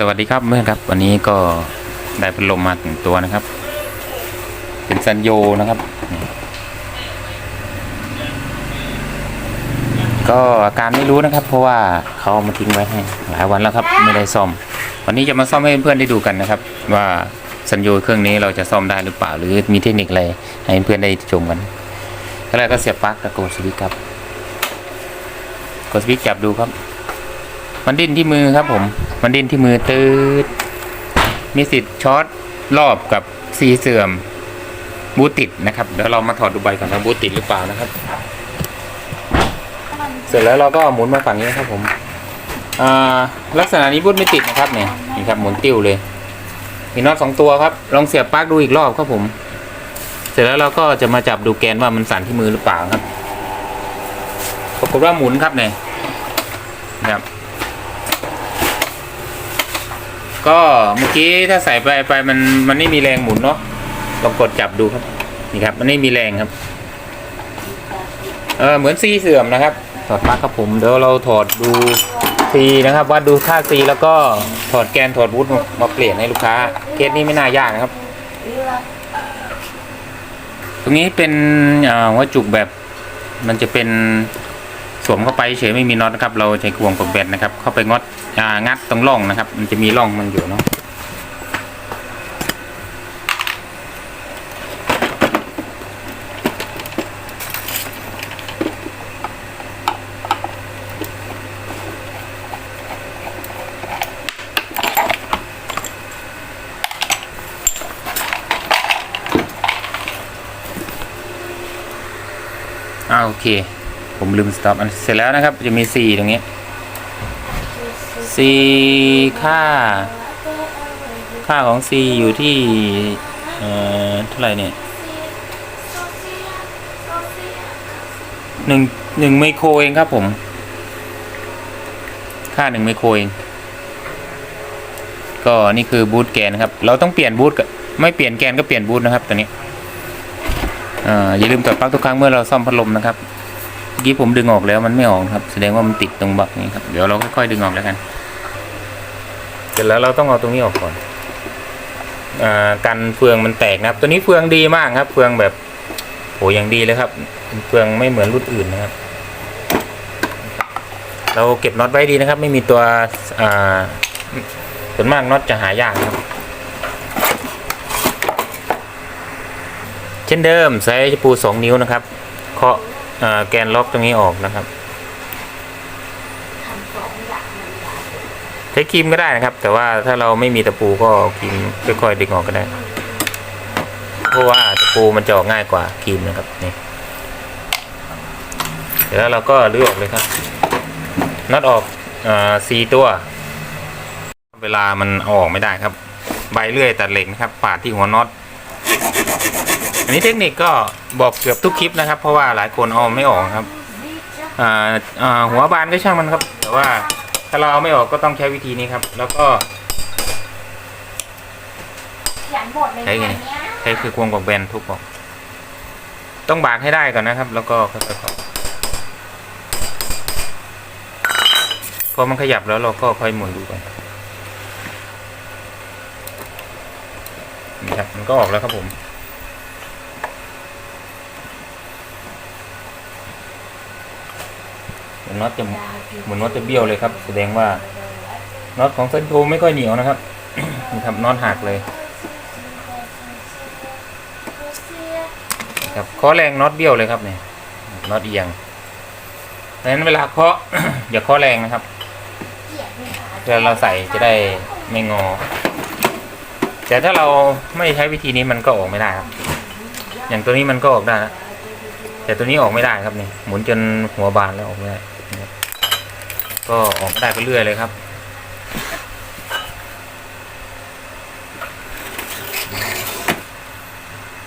สวัสดีครับเพื่อนครับ วันนี้ก็ได้พัดลมมาถึงตัวนะครับ เป็นซันโยนะครับ ก็อาการไม่รู้นะครับ เพราะว่าเขาเอามาทิ้งไว้ให้หลายวันแล้วครับ ไม่ได้ซ่อม วันนี้จะมาซ่อมให้เพื่อนได้ดูกันนะครับ ว่าซันโยเครื่องนี้เราจะซ่อมได้หรือเปล่า หรือมีเทคนิคอะไรให้เพื่อนได้ชมกันแล้วก็เสียบปลั๊กตะโกนสวิตช์ครับกดสวิตช์จับดูครับ มันดิ้นที่มือครับผม มันดิ้นที่มือตืดมีสิทธิ์ช็อตรอบกับซีเสื่อมบูติดนะครับเดี๋ยวเรามาถอดดูใบก่อนว่าบูติดหรือเปล่านะครับ เสร็จแล้วเราก็หมุนมาฝั่งนี้ครับผมอ่าลักษณะนี้บูทไม่ติดนะครับเนี่ยนี่ครับหมุนติ้วเลย มีน็อตสองตัวครับ ลองเสียบปลั๊กดูอีกรอบครับผม เสร็จแล้วเราก็จะมาจับดูแกนว่ามันสั่นที่มือหรือเปล่าครับปรากฏว่าหมุนครับเนี่ยนะครับ ก็เมื่อกี้ถ้าใส่ไปไปมันมันไม่มีแรงหมุนเนาะลองกดจับดูครับ นี่ครับ มันไม่มีแรงครับ เออเหมือนซีเสื่อมนะครับ ถอดปลั๊กครับผมเดี๋ยวเราถอดดูซีนะครับวัดดูค่าซีแล้วก็ถอดแกนถอดบูทมาเปลี่ยนให้ลูกค้าเคสนี้ไม่น่ายากนะครับ ตรงนี้เป็นหัวจุกแบบมันจะเป็น สวมเข้าไปเฉยไม่มีน็อตนะครับ เราใช้กวงปลดแบตนะครับ เข้าไปงดงัดตรงร่องนะครับ มันจะมีร่องมันอยู่เนาะอ่าโอเค ผมลืมสต็อปอันเสร็จแล้วนะครับ จะมี 4 ตรงนี้ C ค่า ค่าของ C อยู่ที่ เอ่อ เท่าไหร่เนี่ยหนึ่งหนึ่งไมโครเองครับผม ค่าหนึ่งไมโครเอง ก็นี่คือบูทแกนครับ เราต้องเปลี่ยนบูทกับไม่เปลี่ยนแกนก็เปลี่ยนบูทนะครับตัวนี้อ่าอย่าลืมถอดปลั๊กทุกครั้งเมื่อเราซ่อมพัดลมนะครับ มื่อกี้ผมดึงออกแล้วมันไม่ออกครับ แสดงว่ามันติดตรงบักนี้ครับ เดี๋ยวเราค่อยๆดึงออกแล้วกัน เสร็จแล้วเราต้องเอาตรงนี้ออกก่อนอ่ากันเฟืองมันแตกนะครับ ตัวนี้เฟืองดีมากครับ เฟืองแบบโหอย่างดีเลยครับ เฟืองไม่เหมือนรุ่นอื่นนะครับ เราเก็บน็อตไว้ดีนะครับ ไม่มีตัวส่วนมากน็อตจะหายากครับ เช่นเดิมใช้ตะปู2นิ้วนะครับ เคาะ แกนล็อกตรงนี้ออกนะครับใช้ครีมก็ได้นะครับ แต่ว่าถ้าเราไม่มีตะปูก็เอาครีมค่อยๆดึงออกก็ได้ เพราะว่าตะปูมันจะออกง่ายกว่าครีมนะครับนี่เดี๋ยวเราก็ลื้อออกเลยครับน็อตออกอ่าสี่ตัว เวลามันอออกไม่ได้ครับ ใบเลื่อยตัดเหล็กนะครับ ปาดที่หัวน็อต อันนี้เทคนิคก็บอกเกือบทุกคลิปนะครับ เพราะว่าหลายคนเอาไม่ออกครับอ่าอ่าหัวบานก็ช่างมันครับ แต่ว่าถ้าเราเอาไม่ออกก็ต้องใช้วิธีนี้ครับ แล้วก็เขียนบทเลยใช้ไงเนี่ยใช้คือควงกับแบนทุกออกต้องบากให้ได้ก่อนนะครับ แล้วก็ค่อยๆเคาะพอมันขยับแล้วเราก็ค่อยหมุนดูก่อนนี่ครับมันก็ออกแล้วครับผม น็อตจะเหมือนน็อตจะเบี้ยวเลยครับ แสดงว่าน็อตของเส้นโทไม่ค่อยเหนียวนะครับนี่ครับน็อตหักเลยครับเคาะแรงน็อตเบี้ยวเลยครับเนี่ยน็อตเอียงดังนั้นเวลาเคาะอย่าเคาะแรงนะครับเวลาเราใส่จะได้ไม่งอ แต่ถ้าเราไม่ใช้วิธีนี้มันก็ออกไม่ได้ครับ อย่างตัวนี้มันก็ออกได้แต่ตัวนี้ออกไม่ได้ครับนี่หมุนจนหัวบานแล้วออกไม่ได้ ก็ออกไม่ได้ไปเรื่อยเลยครับ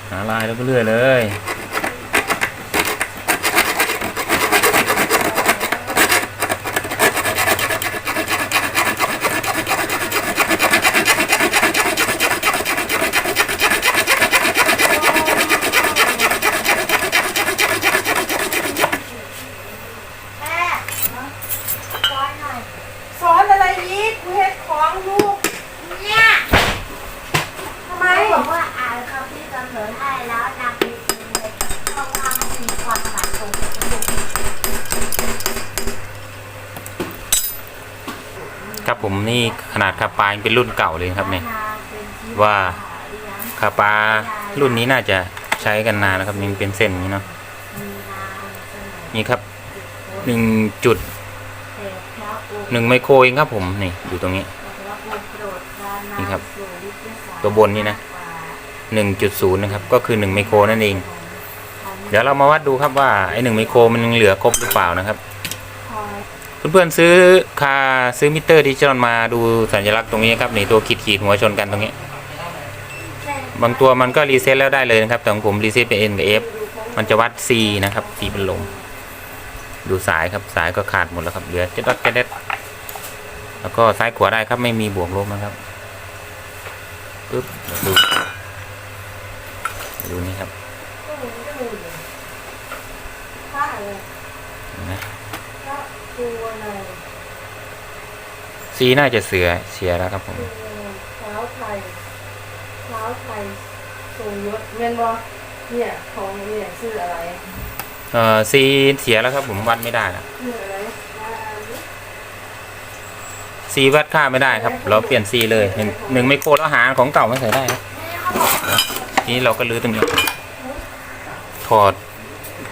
หาลายแล้วก็เรื่อยเลย แม่สอนหน่อย สอนอะไรอีกกูเฮ็ดของลูก ผมนี่ขนาดคาปายังเป็นรุ่นเก่าเลยครับเนี่ยว่าคาปารุ่นนี้น่าจะใช้กันนานนะครับนี่เป็นเส้นอย่างนี้เนาะนี่ครับหนึ่งจุดหนึ่งไมโครเองครับผมนี่อยู่ตรงนี้ นี่ครับ ตัวบนนี่นะหนึ่งจุดศูนย์นะครับ ก็คือหนึ่งไมโครนั่นเอง เดี๋ยวเรามาวัดดูครับว่าไอหนึ่งไมโครมันยังเหลือครบหรือเปล่านะครับ เพื่อนๆซื้อคาซื้อมิเตอร์ดิจิตอลมาดูสัญลักษณ์ตรงนี้ครับนี่ตัวขีดขีดหัวชนกันตรงนี้ บางตัวมันก็รีเซ็ตแล้วได้เลยนะครับแต่ของผมรีเซ็ตเป็น N กับ F มันจะวัด C นะครับ C เป็นลม ดูสายครับสายก็ขาดหมดแล้วครับเหลือจะดัดกเด็ดแล้วก็ซ้ายขวาได้ครับไม่มีบวกลบนะครับปึ๊บดูดูนี่ครับ C น่าจะเสือเสียแล้วครับผมเท้าไทยเท้าไทยทรงยศเมนบอเนี่ยของเนี่ยชื่ออะไรเอ่อ C เสียแล้วครับผมวัดไม่ได้นะชื่ออะไรอ่า C วัดค่าไม่ได้ครับ เราเปลี่ยน C เลยหนึ่งหนึ่งไมโครแล้วหาของเก่ามาใส่ได้ครับทีนี้เราก็ลื้อตรงนี้ถอด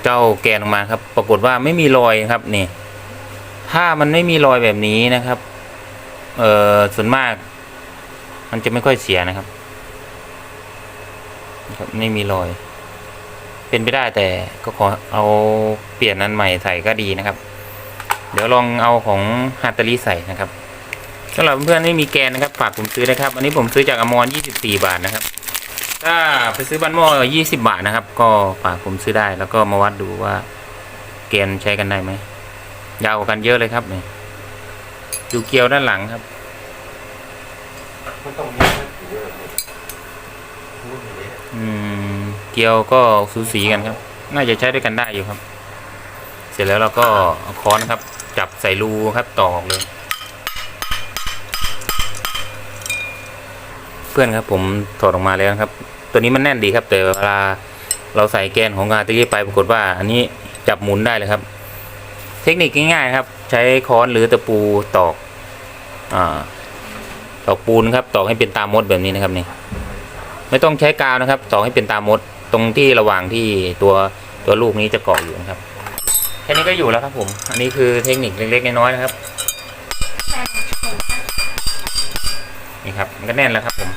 เจ้าแกนออกมาครับ ปรากฏว่าไม่มีรอยครับนี่ ถ้ามันไม่มีรอยแบบนี้นะครับ เอ่อส่วนมาก มันจะไม่ค่อยเสียนะครับครับ ไม่มีรอย เป็นไปได้แต่ก็ขอเอาเปลี่ยนนั้นใหม่ใส่ก็ดีนะครับ เดี๋ยวลองเอาของฮัตเตอรี่ใส่นะครับสำหรับเพื่อนๆไม่มีแกนนะครับฝากผมซื้อนะครับ อันนี้ผมซื้อจากอมร24 บาทนะครับ ถ้าไปซื้อบ้านหม้อ20 บาทนะครับ ก็ฝากผมซื้อได้แล้วก็มาวัดดูว่าแกนใช้กันได้ไหม ยาวกันเยอะเลยครับนี่ดูเกลียวด้านหลังครับอืมเกลียวก็สูสีกันครับ น่าจะใช้ด้วยกันได้อยู่ครับ เสร็จแล้วเราก็เอาค้อนครับ จับใส่รูครับตอกเลย เพื่อนครับผมถอดออกมาแล้วครับ ตัวนี้มันแน่นดีครับ แต่เวลาเราใส่แกนของงานตะกี้ไปปรากฏว่า อันนี้จับหมุนได้เลยครับ เทคนิคง่ายๆครับ ใช้ค้อนหรือตะปูตอกอ่าตอกปูนครับตอกให้เป็นตามมดแบบนี้นะครับนี่ไม่ต้องใช้กาวนะครับตอกให้เป็นตามมดตรงที่ระหว่างที่ตัวตัวลูกนี้จะเกาะอยู่นะครับแค่นี้ก็อยู่แล้วครับผม อันนี้คือเทคนิคเล็กๆน้อยๆนะครับนี่ครับมันก็แน่นแล้วครับผม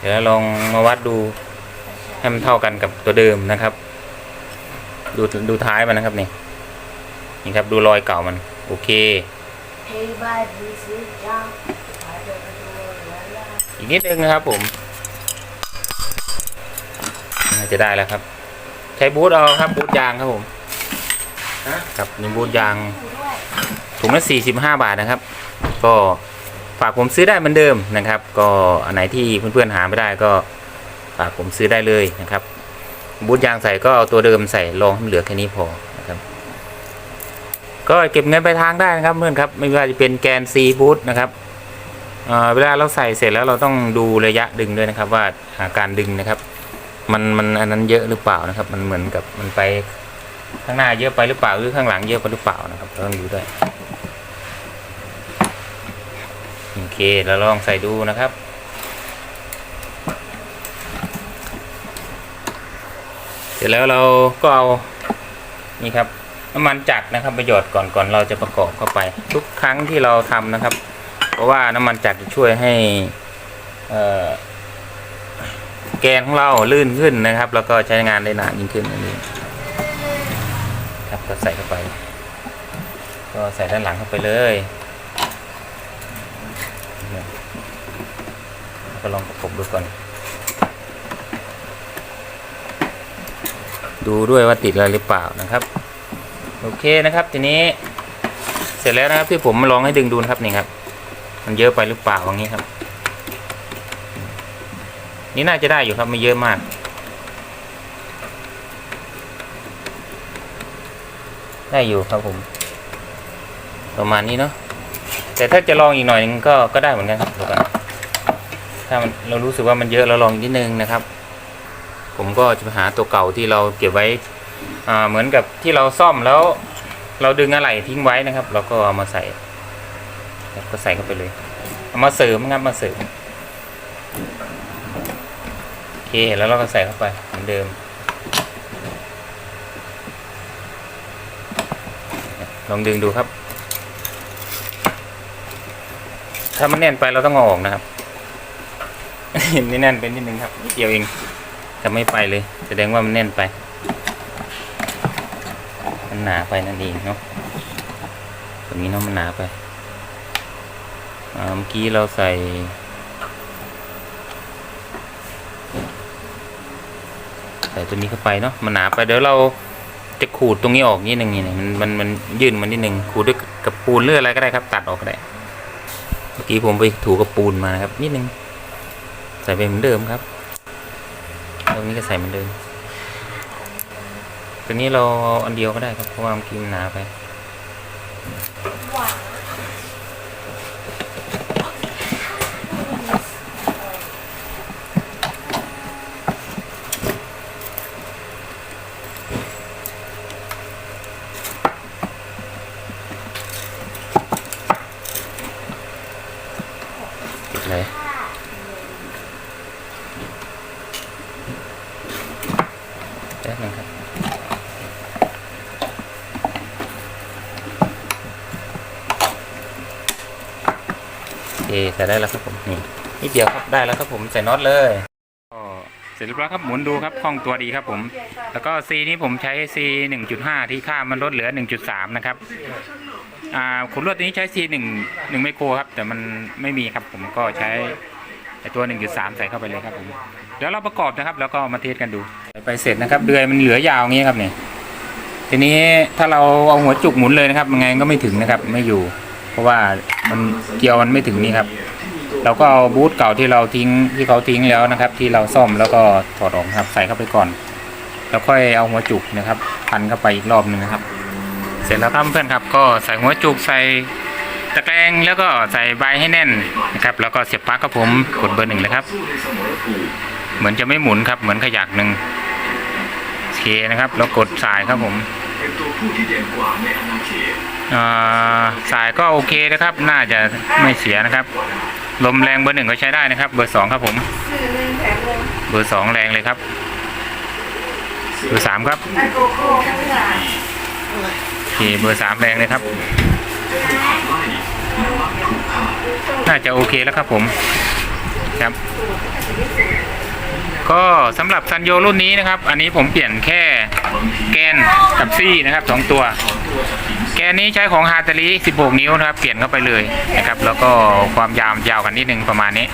เดี๋ยวลองมาวัดดู ให้มันเท่ากันกับตัวเดิมนะครับ ดูดูท้ายมันนะครับนี่นี่ครับดูรอยเก่ามัน โอเค อีกนิดนึงนะครับผมน่าจะได้แล้วครับ ใช้บูทเอาครับบูทยางครับผมครับนี่บูทยางถุงละสี่สิบห้าบาทนะครับ ก็ฝากผมซื้อได้เหมือนเดิมนะครับ ก็อันไหนที่เพื่อนๆหาไม่ได้ก็ ฝากผมซื้อได้เลยนะครับ บูทยางใส่ก็เอาตัวเดิมใส่ลองให้มันเหลือแค่นี้พอนะครับ ก็เก็บเงินไปทางได้นะครับเพื่อนครับ ไม่ว่าจะเป็นแกน C บูทนะครับเเวลาเราใส่เสร็จแล้วเราต้องดูระยะดึงด้วยนะครับว่าอ่าการดึงนะครับ มันมันอันนั้นเยอะหรือเปล่านะครับ มันเหมือนกับมันไปข้างหน้าเยอะไปหรือเปล่าหรือข้างหลังเยอะไปหรือเปล่านะครับเราต้องดูด้วยโอเคเราลองใส่ดูนะครับ เสร็จแล้วเราก็เอานี่ครับน้ำมันจักรนะครับไปหยอดก่อนก่อนเราจะประกอบเข้าไป ทุกครั้งที่เราทำนะครับ เพราะว่าน้ำมันจักรจะช่วยให้แกนของเราลื่นขึ้นนะครับ แล้วก็ใช้งานได้นานยิ่งขึ้นนั่นเองครับก็ใส่เข้าไป ก็ใส่ด้านหลังเข้าไปเลยก็ลองประกบดูก่อน ดูด้วยว่าติดอะไรหรือเปล่านะครับ โอเคนะครับ ทีนี้เสร็จแล้วนะครับที่ผมมาลองให้ดึงดูนะครับนี่ครับ มันเยอะไปหรือเปล่าอย่างนี้ครับ นี่น่าจะได้อยู่ครับไม่เยอะมาก ได้อยู่ครับผม ประมาณนี้เนาะแต่ถ้าจะลองอีกหน่อยนึงก็ก็ได้เหมือนกันครับถ้ามันเรารู้สึกว่ามันเยอะเราลองนิดนึงนะครับ ผมก็จะไปหาตัวเก่าที่เราเก็บไว้เหมือนกับที่เราซ่อมแล้ว เราดึงอะไหล่ทิ้งไว้นะครับเราก็เอามาใส่ก็ใส่เข้าไปเลยเอามาเสริมครับมาเสริมโอเคแล้วเราก็ใส่เข้าไปเหมือนเดิม ลองดึงดูครับ ถ้ามันแน่นไปเราต้องอออกนะครับ นี่แน่นเป็นนิดนึงครับนิดเดียวเอง จะไม่ไปเลย แสดงว่ามันแน่นไปมันหนาไปนั่นเองเนาะตัวนี้เนาะมันหนาไปเมื่อกี้เราใส่ใส่ตัวนี้เข้าไปเนาะมันหนาไปเดี๋ยวเราจะขูดตรงนี้ออกนิดนึงนี่มันมันมันยื่นมันนิดนึงขูดด้วยกับปูนหรืออะไรก็ได้ครับ ตัดออกก็ได้เมื่อกี้ผมไปถูกับปูนมานะครับนิดนึงใส่ไปเหมือนเดิมครับ นี้ก็ใส่เหมือนเดิมตัวนี้เราอันเดียวก็ได้ครับเพราะว่ามันกี้มันหนาไปหวานดเลย นึงครับโอเคใส่ได้แล้วครับผมนี่นิดเดียวครับได้แล้วครับผมใส่น็อตเลยก็เสร็จเรียบร้อยครับหมุนดูครับคล่องตัวดีครับผม แล้วก็ C นี้ผมใช้ C 1.5ที่ค่ามันลดเหลือ1.3นะครับอ่าขุนลวดตัวนี้ใช้ C 1 1ไมโครครับ แต่มันไม่มีครับผมก็ใช้ตัว1.3ใส่เข้าไปเลยครับผมเดี๋ยวเราประกอบนะครับ แล้วก็มาเทสกันดู ไปเสร็จนะครับเดือยมันเหลือยาวงี้ครับเนี่ยทีนี้ถ้าเราเอาหัวจุกหมุนเลยนะครับยังไงก็ไม่ถึงนะครับไม่อยู่ เพราะว่ามันเกียวมันไม่ถึงนี่ครับ เราก็เอาบูทเก่าที่เราทิ้งที่เขาทิ้งแล้วนะครับ ที่เราซ่อมแล้วก็ถอดออกครับใส่เข้าไปก่อน แล้วค่อยเอาหัวจุกนะครับ พันเข้าไปอีกรอบหนึงนะครับ เสร็จแล้วครับเพื่อนครับ ก็ใส่หัวจุกใส่ตะแกรงแล้วก็ใส่ใบให้แน่นนะครับ แล้วก็เสียบปลั๊กครับผมกดเบอร์หนึ่งเลยครับ เหมือนจะไม่หมุนครับเหมือนขยักหนึ่ง เคนะครับแล้วกดสายครับผมสายก็โอเคนะครับ น่าจะไม่เสียนะครับ ลมแรงเบอร์หนึ่งก็ใช้ได้นะครับ เบอร์สองครับผม เบอร์สองแรงเลยครับ เบอร์สามครับโอเคเบอร์สามแรงเลยครับ น่าจะโอเคแล้วครับผม ครับ ก็สำหรับซันโยรุ่นนี้นะครับ อันนี้ผมเปลี่ยนแค่แกนกับซี่นะครับสองตัว แกนนี้ใช้ของฮาตาลี16 นิ้วนะครับ เปลี่ยนเข้าไปเลยนะครับ แล้วก็ความยาวยาวกันนิดนึงประมาณนี้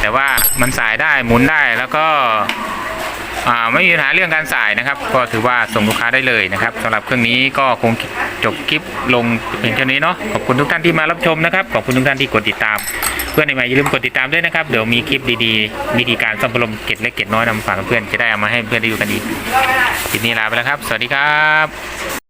แต่ว่ามันสายได้หมุนได้แล้วก็ ไม่มีปัญหาเรื่องการสายนะครับ ก็ถือว่าส่งลูกค้าได้เลยนะครับสำหรับเครื่องนี้ก็คงจบคลิปลงเพียงเท่านี้เนาะขอบคุณทุกท่านที่มารับชมนะครับขอบคุณทุกท่านที่กดติดตาม เพื่อนใหม่อย่าลืมกดติดตามด้วยนะครับเดี๋ยวมีคลิปดีๆวิธีการซ่อมพัดลมเกล็ดเล็กเกล็ดน้อยนำมาฝากเพื่อนจะได้เอามาให้เพื่อนได้ดูกันอีกคลิปนี้ลาไปแล้วครับ สวัสดีครับ